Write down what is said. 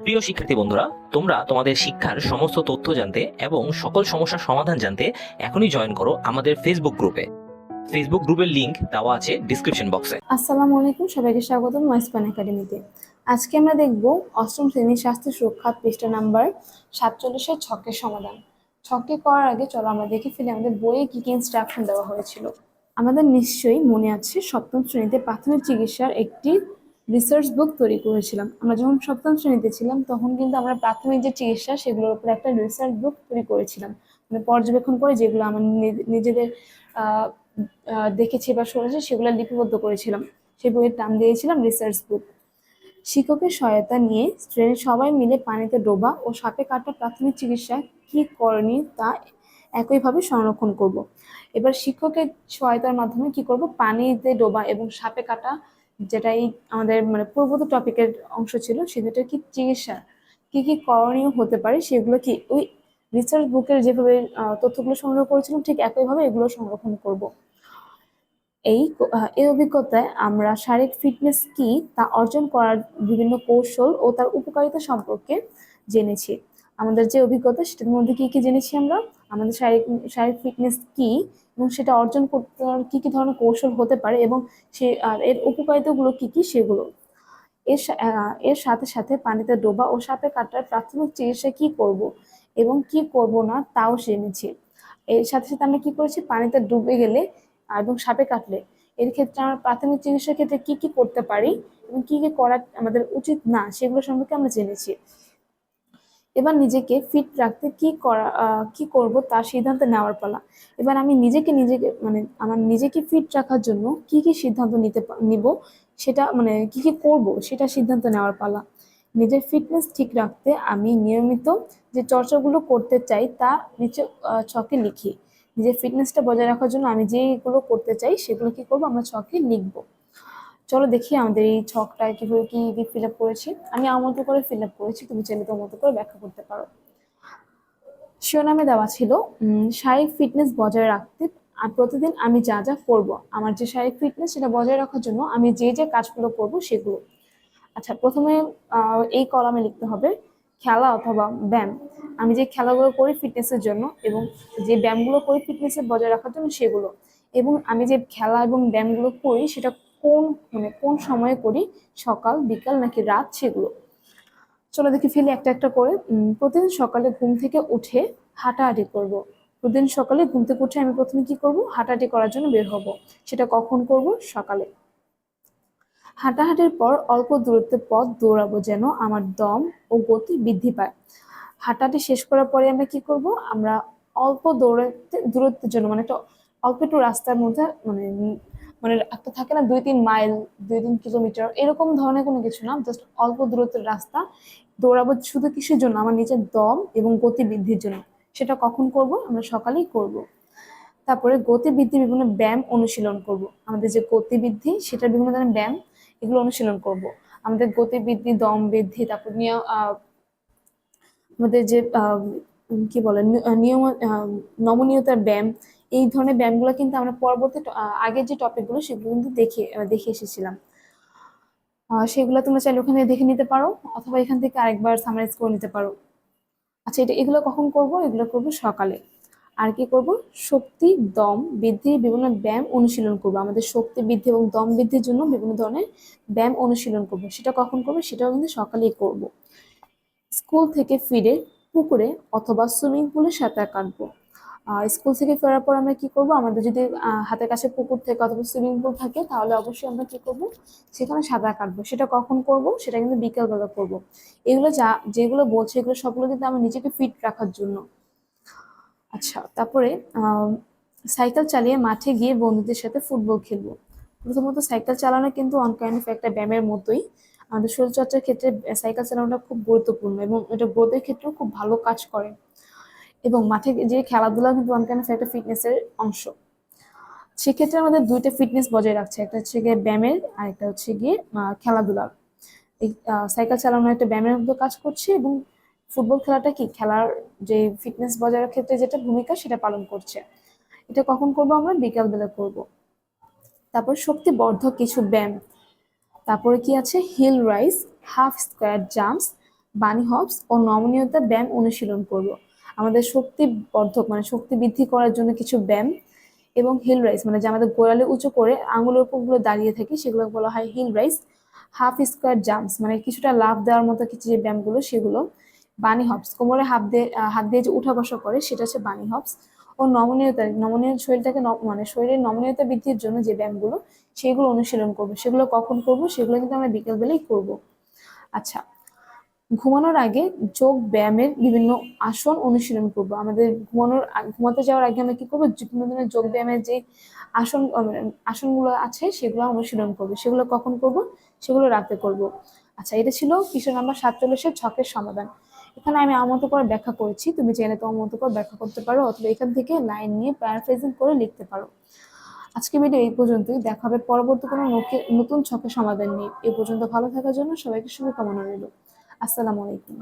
প্রিয় শিক্ষার্থী বন্ধুরা, তোমরা তোমাদের শিক্ষার সমস্ত তথ্য জানতে এবং সকল সমস্যার সমাধান জানতে এখনই জয়েন করো আমাদের ফেসবুক গ্রুপে ফেসবুক গ্রুপের লিংক দেওয়া আছে ডিসক্রিপশন বক্সে আসসালামু আলাইকুম, সবাইকে স্বাগত ওয়েস্টপান একাডেমিতে আজকে আমরা দেখব অষ্টম শ্রেণির স্বাস্থ্য সুরক্ষা পৃষ্ঠা নাম্বার সাতচল্লিশের ছকের সমাধান। ছকটি করার আগে চলো আমরা দেখে ফেলি আমাদের বইয়ে কি কি ইনস্ট্রাকশন দেওয়া হয়েছিল। আমাদের নিশ্চয়ই মনে আছে সপ্তম শ্রেণীতে প্রাথমিক চিকিৎসার একটি রিসার্চ বুক তৈরি করেছিলাম। আমরা যখন সপ্তম শ্রেণীতে ছিলাম, তখন কিন্তু আমরা প্রাথমিক যে চিকিৎসা, সেগুলোর উপর একটা রিসার্চ বুক তৈরি করেছিলাম। মানে পর্যবেক্ষণ করে যেগুলো আমার নিজেদের দেখেছি বা শুনেছি, সেগুলো লিপিবদ্ধ করেছিলাম। সেই বইয়ের নাম দিয়েছিলাম রিসার্চ বুক শিক্ষকের সহায়তা নিয়ে শ্রেণির সবাই মিলে পানিতে ডোবা ও সাপে কাটা প্রাথমিক চিকিৎসা কি করণীয় তা একইভাবে সংরক্ষণ করব। এবার শিক্ষকের সহায়তার মাধ্যমে কি করব? পানিতে ডোবা এবং সাপে কাটা যেটা এই আমাদের মানে পূর্বত টপিকের অংশ ছিল সেটা কি চিকিৎসা, কি কি করণীয় হতে পারে, সেগুলো কি ওই রিসার্চ বুকের যেভাবে তথ্যগুলো সংগ্রহ করেছিলাম, ঠিক একইভাবে এগুলো সংরক্ষণ করব। এই এই অভিজ্ঞতায় আমরা শারীরিক ফিটনেস কি তা অর্জন করার বিভিন্ন কৌশল ও তার উপকারিতা সম্পর্কে জেনেছি আমাদের যে অভিজ্ঞতা, সেটার মধ্যে কি কি জেনেছি আমরা আমাদের শারীরিক শারীরিক ফিটনেস কি এবং সেটা অর্জন করতে কি কি ধরনের কৌশল হতে পারে এবং সে, আর এর উপকারিতাগুলো কি কি সেগুলো? এর এর সাথে সাথে পানিতে ডোবা ও সাপে কাটার প্রাথমিক চিকিৎসা কি করব এবং কি করব না তাও জেনেছি। এর সাথে সাথে আমরা কি করেছি? পানিতে ডুবে গেলে এবং সাপে কাটলে। এর ক্ষেত্রে আমরা প্রাথমিক চিকিৎসার ক্ষেত্রে কি কি করতে পারি এবং কি কি করা আমাদের উচিত না সেগুলো সম্পর্কে আমরা জেনেছি। এবার নিজেকে ফিট রাখতে কি করা কি করব তার সিদ্ধান্ত নেওয়ার পালা। এবার আমি নিজেকে নিজেকে মানে আমার নিজেকে ফিট রাখার জন্য কি কি সিদ্ধান্ত নিতে নিব সেটা মানে কি কি করব সেটা সিদ্ধান্ত নেওয়ার পালা। নিজের ফিটনেস ঠিক রাখতে আমি নিয়মিত যে চর্চাগুলো করতে চাই তা নিচে ছকে লিখি। নিজের ফিটনেসটা বজায় রাখার জন্য আমি যেগুলো করতে চাই সেগুলো কি করব আমরা ছকে লিখব। চলো দেখি আমাদের এই ছকটা কীভাবে কি কি ফিল আপ করেছি। আমি আমার মতো করে ফিল আপ করেছি, তুমি চাইলে তোমার মতো করে ব্যাখ্যা করতে পারো। শিরোনামে দেওয়া ছিল শারীরিক ফিটনেস বজায় রাখতে আর প্রতিদিন আমি যা যা করব। আমার যে শারীরিক ফিটনেস সেটা বজায় রাখার জন্য আমি যে যে কাজগুলো করব সেগুলো। আচ্ছা প্রথমে এই কলামে লিখতে হবে, খেলা অথবা ব্যায়াম। আমি যে খেলাগুলো করি ফিটনেসের জন্য এবং যে ব্যায়ামগুলো করি ফিটনেসের বজায় রাখার জন্য সেগুলো। এবং আমি যে খেলা এবং ব্যায়ামগুলো করি সেটা কোন মানে কোন সময়ে করি? সকাল, বিকাল নাকি রাত? সেগুলো। চলো দেখি, ফেলি একটা একটা করে। প্রতিদিন সকালে ঘুম থেকে উঠে হাঁটাহাঁটি করব। প্রতিদিন সকালে ঘুম থেকে উঠে আমি প্রথমে কি করব? হাঁটাহাঁটি করার জন্য বের হব। সেটা কখন করব? সকালে। হাঁটাহাঁটির পর অল্প দূরত্বের পথ দৌড়াবো যেন আমার দম ও গতি বৃদ্ধি পায়। হাঁটাহাঁটি শেষ করার পরে আমরা কি করব? আমরা অল্প দৌড়াতে, দূরত্বের জন্য মানে একটা অল্প একটু রাস্তার মধ্যে মানে মানে একটা থাকে না দুই তিন মাইল, দুই তিন কিলোমিটার এরকম ধরনের কোনো কিছু না জাস্ট অল্প দূরত্বের রাস্তা। দৌড়াবো শুধু কিসের জন্য? আমার নিজের দম এবং গতি বৃদ্ধির জন্য। সেটা কখন করব? আমরা সকালেই করব। তারপরে গতি বৃদ্ধি বিভিন্ন ব্যায়াম অনুশীলন করব। আমাদের যে গতি বৃদ্ধি সেটার বিভিন্ন ধরনের ব্যায়াম, এগুলো অনুশীলন করব। আমাদের গতি বৃদ্ধি দম বৃদ্ধি, তারপর নিয়ে আমাদের যে কি বলে নিয়ম নমনীয়তার ব্যায়াম এই ধরনের ব্যায়ামগুলো কিন্তু আমরা পরবর্তী আগের যে টপিকগুলো সেগুলো কিন্তু দেখে দেখে এসেছিলাম। সেগুলো তোমরা চাইলে ওখানে দেখে নিতে পারো, অথবা এখান থেকে আরেকবার সামারাইজ করে নিতে পারো। আচ্ছা এটা এগুলো কখন করব? এগুলো করব সকালে। আর কি করব? শক্তি, দম বৃদ্ধির বিভিন্ন ব্যায়াম অনুশীলন করব। আমাদের শক্তি বৃদ্ধি এবং দম বৃদ্ধির জন্য বিভিন্ন ধরনের ব্যায়াম অনুশীলন করব। সেটা কখন করব? সেটাও কিন্তু সকালেই করব। স্কুল থেকে ফিরে পুকুরে অথবা সুইমিং পুলে সাঁতার কাটবো। স্কুল থেকে ফেরার পর আমরা কি করব? আমাদের যদি হাতের কাছে পুকুর থেকে অথবা সুইমিং পুল থাকে, তাহলে অবশ্যই আমরা কি করব? সেখানে সাঁতার কাটবো। সেটা কখন করব? সেটা কিন্তু বিকেলবেলা করব। এগুলো যা, যেগুলো বলছে, এগুলো সবগুলো কিন্তু আমার নিজেকে ফিট রাখার জন্য। আচ্ছা তারপরে সাইকেল চালিয়ে মাঠে গিয়ে বন্ধুদের সাথে ফুটবল খেলব। প্রথমত সাইকেল চালানো কিন্তু অন কাইন্ড অফ একটা ব্যায়ামের মতোই। আমাদের শরীরচর্চার ক্ষেত্রে, সাইকেল চালানোটা খুব গুরুত্বপূর্ণ এবং এটা গ্রোথের ক্ষেত্রেও খুব ভালো কাজ করে। এবং মাঠে যে খেলাধুলা কিন্তু অফ একটা ফিটনেসের অংশ। সেক্ষেত্রে আমাদের দুইটা ফিটনেস বজায় রাখছে, একটা হচ্ছে গিয়ে ব্যায়ামের আর একটা হচ্ছে গিয়ে খেলাধুলার। এই সাইকেল চালানো একটা ব্যায়ামের মতো কাজ করছে এবং ফুটবল খেলাটা কি? খেলার যে ফিটনেস বজায় রাখার ক্ষেত্রে যেটা ভূমিকা সেটা পালন করছে। এটা কখন করব আমরা? বিকালবেলা করব। তারপর শক্তি বর্ধক কিছু ব্যায়াম। তারপরে কি আছে? Heel raise half squat jumps bunny hops ও নমনীয়তা ব্যায়াম অনুশীলন করব। আমাদের শক্তি বর্ধক মানে শক্তি বৃদ্ধি করার জন্য কিছু ব্যায়াম এবং হিল রাইস মানে যে আমাদের গোড়ালি উঁচু করে আঙুলের উপরগুলো দাঁড়িয়ে থাকি সেগুলো বলা হয় heel raise half squat jumps মানে কিছুটা লাভ দেওয়ার মতো কিছু যে ব্যায়ামগুলো, সেগুলো বানি হপস কোমরে হাত দিয়ে হাত দিয়ে যে উঠা বসা করে, সেটা হচ্ছে বানি হপস ও নমনীয়তা, নমনীয় শরীরটাকে মানে শরীরের নমনীয়তা বৃদ্ধির জন্য যে ব্যায়ামগুলো, সেগুলো অনুশীলন করব। সেগুলো কখন করব? সেগুলো কিন্তু আমরা বিকেলবেলায় করব। আচ্ছা ঘুমানোর আগে যোগ ব্যায়ামের বিভিন্ন আসন অনুশীলন করব। আমাদের ঘুমানোর ঘুমাতে যাওয়ার আগে আমরা কি করব? বিভিন্ন ধরনের যোগ ব্যায়ামের যে আসন মানে আসনগুলো আছে সেগুলো অনুশীলন করব। সেগুলো কখন করব? সেগুলো রাতে করব। আচ্ছা এটা ছিল পৃষ্ঠা নাম্বার সাতচল্লিশের ছকের সমাধান। এখানে আমি আমার মতো করে ব্যাখ্যা করেছি। তুমি চাইলে তোমার মতো করে ব্যাখ্যা করতে পারো অথবা এখান থেকে লাইন নিয়ে প্যারাফ্রেজিং করে লিখতে পারো। আজকে ভিডিও এই পর্যন্তই। দেখা হবে পরবর্তী কোনো নতুন ছকের সমাধান নিয়ে। এই পর্যন্ত ভালো থাকার জন্য সবাইকে শুভকামনা রইল। আসসালামু আলাইকুম।